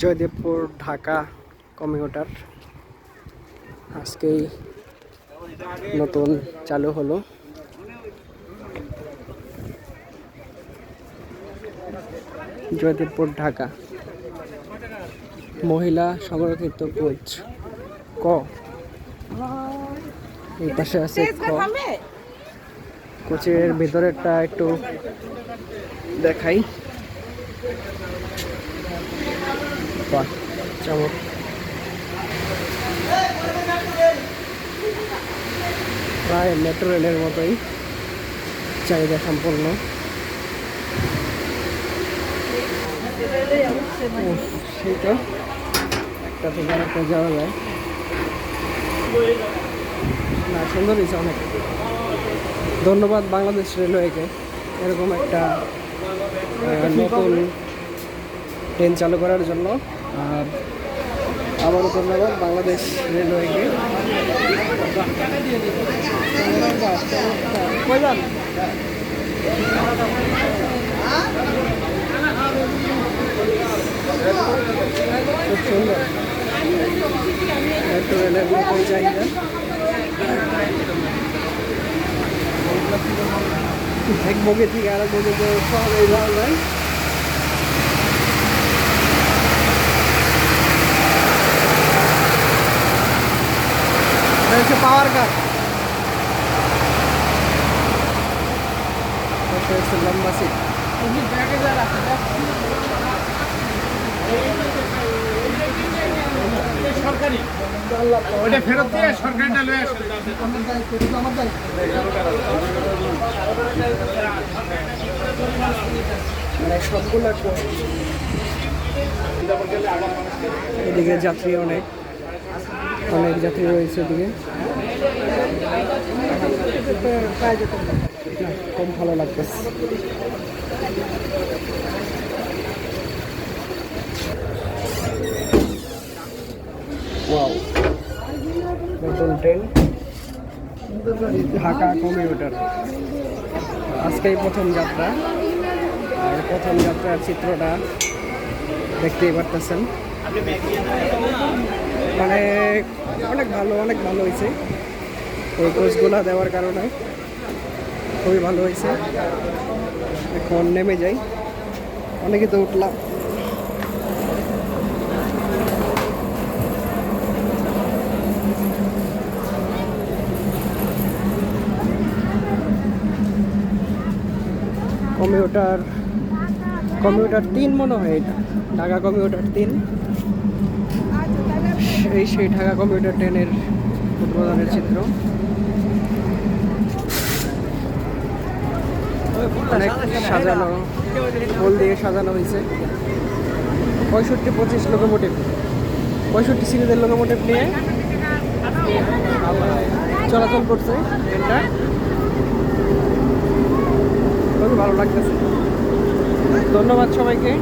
Joydebpur Dhaka commutator. আজকেই নতুন চালু হলো। জয়দেবপুর ঢাকা। মহিলা সংরক্ষিত কোচ ক। এই পাশে আছে খ। কোচের ভিতরেরটা একটু দেখাই। বাহ চমক। প্রায় মেট্রো রেলের মতোই চাহিদা সম্পন্ন। উফ, সেই তো। একটা থেকে আরেকটা যাওয়া যায়। না সুন্দর হয়েছে অনেক। ধন্যবাদ বাংলাদেশ রেলওয়েকে এরকম একটা নতুন ট্রেন চালু করার জন্য। আর আবারও ধন্যবাদ বাংলাদেশ রেলওয়েকে খুব সুন্দর। মেট্রো রেলের মতন চাহিদা এক বগে থেকে আরেক বগে তো সহজেই যাওয়া যায় এটা হচ্ছে পাওয়ার কার লম্বা সিট ওটা ফেরত দিয়ে সরকারিটা লয়ে সবগুলো এদিকে যাত্রী অনেক। অনেক যাত্রী রয়েছে এদিকে। খুব ভালো লাগতেছে। ওয়াও নতুন ট্রেন ঢাকা কমিউটার আজকেই প্রথম যাত্রা। আর প্রথম যাত্রার চিত্রটা দেখতেই পারতেছেন। মানে অনেক ভালো অনেক ভালো হয়েছে। এই কোচগুলা দেওয়ার কারণে খুবই ভালো হয়েছে। এখন নেমে যাই। অনেকে তো উঠলাম। কম্পিউটার কম্পিউটার তিন মনে হয় এটা। ঢাকা কম্পিউটার তিন। এই সেই ঢাকা কম্পিউটার ট্রেনের উদ্বোধনের চিত্র। অনেক সাজানো, ফুল দিয়ে সাজানো হয়েছে। পঁয়ষট্টি, পঁচিশ লোকোমোটিভ পঁয়ষট্টি সিরিজের লোকোমোটিভ নিয়ে চলাচল করছে ট্রেনটা খুবই ভালো লাগতেছে। ধন্যবাদ সবাইকে।